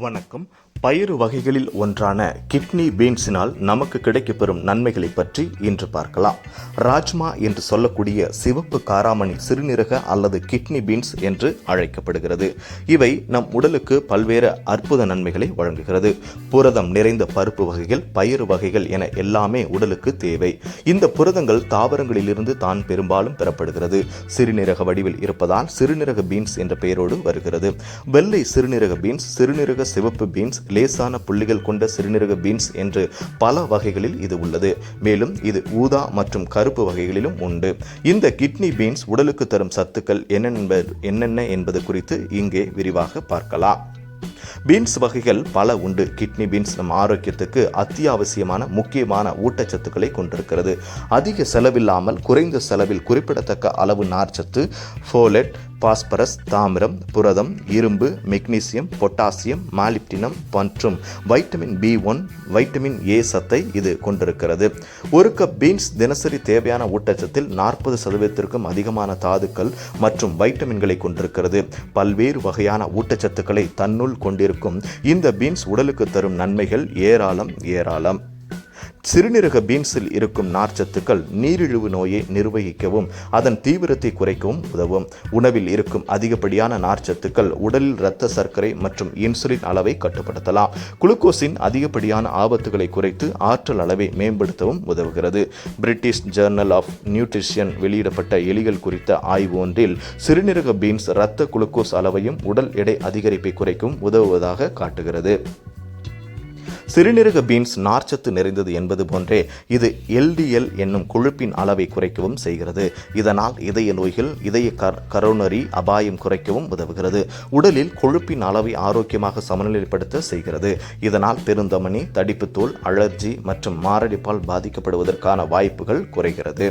வணக்கம். பயிறு வகைகளில் ஒன்றான கிட்னி பீன்ஸினால் நமக்கு கிடைக்கப்பெறும் நன்மைகளை பற்றி இன்று பார்க்கலாம். ராஜ்மா என்று சொல்லக்கூடிய சிவப்பு காராமணி சிறுநீரக அல்லது கிட்னி பீன்ஸ் என்று அழைக்கப்படுகிறது. இவை நம் உடலுக்கு பல்வேறு அற்புத நன்மைகளை வழங்குகிறது. புரதம் நிறைந்த பருப்பு வகைகள் பயிறு வகைகள் என எல்லாமே உடலுக்கு தேவை. இந்த புரதங்கள் தாவரங்களிலிருந்து தான் பெரும்பாலும் பெறப்படுகிறது. சிறுநீரக வடிவில் இருப்பதால் சிறுநீரக பீன்ஸ் என்ற பெயரோடு வருகிறது. வெள்ளை சிறுநீரக பீன்ஸ் சிறுநீரக சிவப்பு பீன்ஸ் லேசான புள்ளிகள் கொண்ட சிறுநீரக பீன்ஸ் என்று பல வகைகளில் இது உள்ளது. மேலும் இது ஊதா மற்றும் கருப்பு வகைகளிலும் உண்டு. இந்த கிட்னி பீன்ஸ் உடலுக்கு தரும் சத்துக்கள் என்னென்ன என்னென்ன என்பது குறித்து இங்கே விரிவாக பார்க்கலாம். பீன்ஸ் வகைகள் பல உண்டு. கிட்னி பீன்ஸ் நம் ஆரோக்கியத்துக்கு அத்தியாவசியமான முக்கியமான ஊட்டச்சத்துக்களை கொண்டிருக்கிறது. அதிக செலவில்லாமல் குறைந்த செலவில் குறிப்பிடத்தக்க அளவு நார்ச்சத்து ஃபோலெட் பாஸ்பரஸ் தாமிரம் புரதம் இரும்பு மெக்னீசியம் பொட்டாசியம் மாலிப்டினம் மற்றும் vitamin B one vitamin A சத்தை இது கொண்டிருக்கிறது. ஒரு கப் பீன்ஸ் தினசரி தேவையான ஊட்டச்சத்தில் நாற்பது சதவீதத்திற்கும் அதிகமான தாதுக்கள் மற்றும் வைட்டமின்களை கொண்டிருக்கிறது. பல்வேறு வகையான ஊட்டச்சத்துக்களை தன்னுள் கொண்டிருக்கும் இந்த பீன்ஸ் உடலுக்கு தரும் நன்மைகள் ஏராளம் ஏராளம். சிறுநீரக பீன்ஸில் இருக்கும் நார்ச்சத்துக்கள் நீரிழிவு நோயை நிர்வகிக்கவும் அதன் தீவிரத்தை குறைக்கவும் உதவும். உணவில் இருக்கும் அதிகப்படியான நார்ச்சத்துக்கள் உடலில் இரத்த சர்க்கரை மற்றும் இன்சுலின் அளவை கட்டுப்படுத்தலாம். குளுக்கோஸின் அதிகப்படியான ஆபத்துகளை குறைத்து ஆற்றல் அளவை மேம்படுத்தவும் உதவுகிறது. பிரிட்டிஷ் ஜேர்னல் ஆஃப் நியூட்ரிஷன் வெளியிடப்பட்ட எலிகள் குறித்த ஆய்வு ஒன்றில் சிறுநீரக பீன்ஸ் இரத்த குளுக்கோஸ் அளவையும் உடல் எடை அதிகரிப்பை குறைக்கும் உதவுவதாக காட்டுகிறது. சிறுநீரக பீன்ஸ் நார்ச்சத்து நிறைந்தது என்பது போன்றே இது எல்டிஎல் என்னும் கொழுப்பின் அளவை குறைக்கவும் செய்கிறது. இதனால் இதய நோய்கள் இதய கரோனரி அபாயம் குறைக்கவும் உதவுகிறது. உடலில் கொழுப்பின் அளவை ஆரோக்கியமாக சமநிலைப்படுத்த செய்கிறது. இதனால் பெருந்தமனி தடிப்புத்தோல் அலர்ஜி மற்றும் மாரடைப்பால் பாதிக்கப்படுவதற்கான வாய்ப்புகள் குறைகிறது.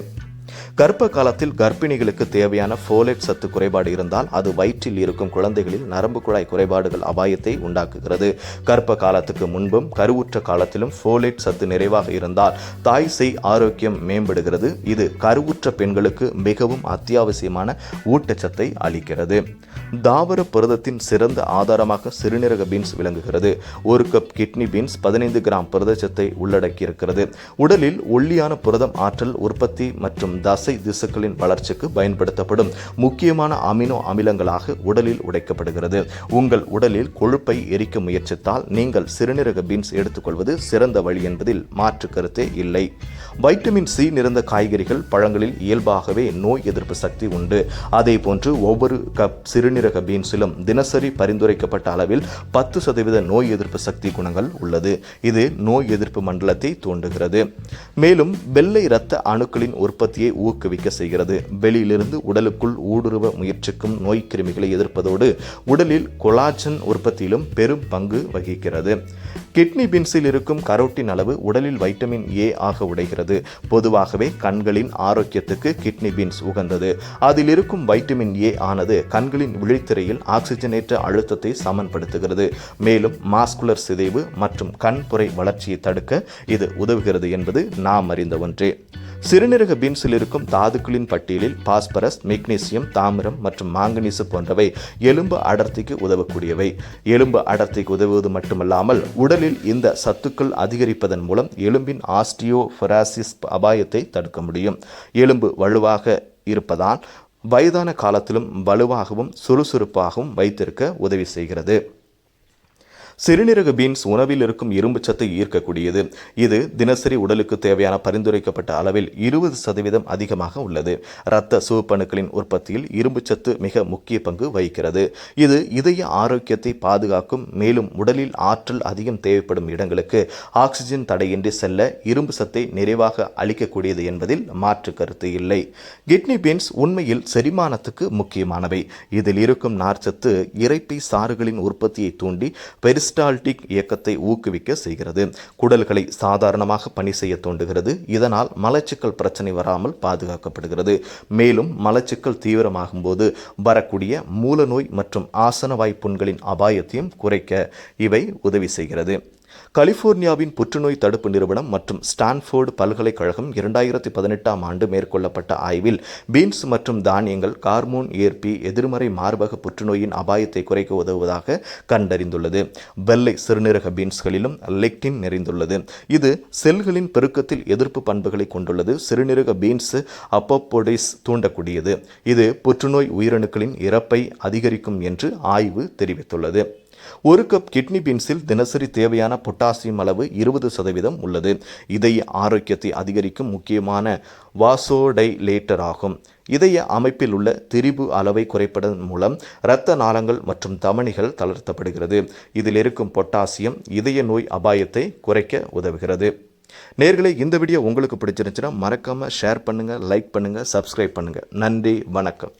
கர்ப்ப காலத்தில் கர்ப்பிணிகளுக்கு தேவையான ஃபோலேட் சத்து குறைபாடு இருந்தால் அது வயிற்றில் இருக்கும் குழந்தைகளில் நரம்பு குழாய் குறைபாடுகள் அபாயத்தை உண்டாக்குகிறது. கர்ப்ப காலத்துக்கு முன்பும் கருவுற்ற காலத்திலும் ஃபோலேட் சத்து நிறைவாக இருந்தால் தாய் செய் ஆரோக்கியம் மேம்படுகிறது. இது கருவுற்ற பெண்களுக்கு மிகவும் அத்தியாவசியமான ஊட்டச்சத்தை அளிக்கிறது. தாவர புரதத்தின் சிறந்த ஆதாரமாக சிறுநீரக பீன்ஸ் விளங்குகிறது. ஒரு கப் கிட்னி பீன்ஸ் பதினைந்து கிராம் புரதச்சத்தை உள்ளடக்கியிருக்கிறது. உடலில் ஒல்லியான புரதம் ஆற்றல் உற்பத்தி மற்றும் தசை திசுக்களின் வளர்ச்சிக்கு பயன்படுத்தப்படும் முக்கியமான அமினோ அமிலங்களாக உடலில் உடைக்கப்படுகிறது. உங்கள் உடலில் கொழுப்பை எரிக்க முயற்சித்தால் நீங்கள் சிறுநீரக பீன்ஸ் எடுத்துக்கொள்வது சிறந்த வழி என்பதில் மாற்று கருத்தே இல்லை. வைட்டமின் சி நிறைந்த காய்கறிகள் பழங்களில் இயல்பாகவே நோய் எதிர்ப்பு சக்தி உண்டு. அதே போன்று ஒவ்வொரு கப் சிறுநீரக பீன்ஸிலும் தினசரி பரிந்துரைக்கப்பட்ட அளவில் பத்து சதவீத நோய் எதிர்ப்பு சக்தி குணங்கள் உள்ளது. இது நோய் எதிர்ப்பு மண்டலத்தை தூண்டுகிறது. மேலும் வெள்ளை இரத்த அணுக்களின் உற்பத்தி உற்பத்தியை ஊக்குவிக்க செய்கிறது. வெளியிலிருந்து உடலுக்குள் ஊடுருவ முயற்சிக்கும் நோய் கிருமிகளை எதிர்ப்பதோடு உடலில் கொலாஜன் உற்பத்தியிலும் பெரும் பங்கு வகிக்கிறது. கிட்னி பீன்ஸில் இருக்கும் கரோட்டின் அளவு உடலில் வைட்டமின் ஏ ஆக உடைகிறது. பொதுவாகவே கண்களின் ஆரோக்கியத்துக்கு கிட்னி பீன்ஸ் உகந்தது. அதில் இருக்கும் வைட்டமின் ஏ ஆனது கண்களின் விழித்திரையில் ஆக்சிஜனேற்ற அழுத்தத்தை சமன்படுத்துகிறது. மேலும் மாஸ்குலர் சிதைவு மற்றும் கண்புரை வளர்ச்சியை தடுக்க இது உதவுகிறது என்பது நாம் அறிந்த ஒன்றே. சிறுநீரக பீன்ஸில் இருக்கும் தாதுக்களின் பட்டியலில் பாஸ்பரஸ் மெக்னீசியம் தாமிரம் மற்றும் மாங்கனீசு போன்றவை எலும்பு அடர்த்திக்கு உதவக்கூடியவை. எலும்பு அடர்த்திக்கு உதவுவது மட்டுமல்லாமல் உடலில் இந்த சத்துக்கள் அதிகரிப்பதன் மூலம் எலும்பின் ஆஸ்டியோஃபராசிஸ் அபாயத்தை தடுக்க முடியும். எலும்பு வலுவாக இருப்பதால் வயதான காலத்திலும் வலுவாகவும் சுறுசுறுப்பாகவும் வைத்திருக்க உதவி செய்கிறது. சிறுநீரக பீன்ஸ் உணவில் இருக்கும் இரும்பு சத்தை ஈர்க்கக்கூடியது. இது தினசரி உடலுக்கு தேவையான பரிந்துரைக்கப்பட்ட அளவில் இருபது சதவீதம் அதிகமாக உள்ளது. இரத்த சிவப்பணுக்களின் உற்பத்தியில் இரும்பு சத்து மிக முக்கிய பங்கு வகிக்கிறது. இது இதய ஆரோக்கியத்தை பாதுகாக்கும் மேலும் உடலில் ஆற்றல் அதிகம் தேவைப்படும் இடங்களுக்கு ஆக்சிஜன் தடையின்றி செல்ல இரும்பு சத்தை நிறைவாக அளிக்கக்கூடியது என்பதில் மாற்று கருத்து இல்லை. கிட்னி பீன்ஸ் உண்மையில் செரிமானத்துக்கு முக்கியமானவை. இதில் இருக்கும் நார்ச்சத்து இறைப்பை சாறுகளின் உற்பத்தியை தூண்டி பெருசு பெரிஸ்டால்டிக் இயக்கத்தை ஊக்குவிக்க செய்கிறது. குடல்களை சாதாரணமாக பணி செய்ய தூண்டுகிறது. இதனால் மலச்சிக்கல் பிரச்சனை வராமல் பாதுகாக்கப்படுகிறது. மேலும் மலச்சிக்கல் தீவிரமாகும் போது வரக்கூடிய மூலநோய் மற்றும் ஆசனவாய் புண்களின் அபாயத்தையும் குறைக்க இவை உதவி செய்கிறது. கலிபோர்னியாவின் புற்றுநோய் தடுப்பு நிறுவனம் மற்றும் ஸ்டான்ஃபோர்டு பல்கலைக்கழகம் இரண்டாயிரத்தி பதினெட்டாம் ஆண்டு மேற்கொள்ளப்பட்ட ஆய்வில் பீன்ஸ் மற்றும் தானியங்கள் கார்மோன் ஏற்பி எதிர்மறை மார்பக புற்றுநோயின் அபாயத்தை குறைக்க உதவுவதாக கண்டறிந்துள்ளது. வெள்ளை சிறுநீரக பீன்ஸ்களிலும் லெக்டின் நிறைந்துள்ளது. இது செல்களின் பெருக்கத்தில் எதிர்ப்பு பண்புகளை கொண்டுள்ளது. சிறுநீரக பீன்ஸ் அப்போபோடிஸ் தூண்டக்கூடியது. இது புற்றுநோய் உயிரணுக்களின் இறப்பை அதிகரிக்கும் என்று ஆய்வு தெரிவித்துள்ளது. ஒரு கப் கிட்னி பீன்ஸில் தினசரி தேவையான பொட்டாசியம் அளவு இருபது சதவீதம் உள்ளது. இதய ஆரோக்கியத்தை அதிகரிக்கும் முக்கியமான வாசோடைலேட்டர் ஆகும். இதய அமைப்பில் உள்ள திரிபு அளவை குறைப்பதன் மூலம் இரத்த நாளங்கள் மற்றும் தமனிகள் தளர்த்தப்படுகிறது. இதில் இருக்கும் பொட்டாசியம் இதய நோய் அபாயத்தை குறைக்க உதவுகிறது. நேர்களை இந்த வீடியோ உங்களுக்கு பிடிச்சிருந்துச்சுன்னா மறக்காமல் ஷேர் பண்ணுங்கள் லைக் பண்ணுங்கள் சப்ஸ்கிரைப் பண்ணுங்கள் நன்றி வணக்கம்.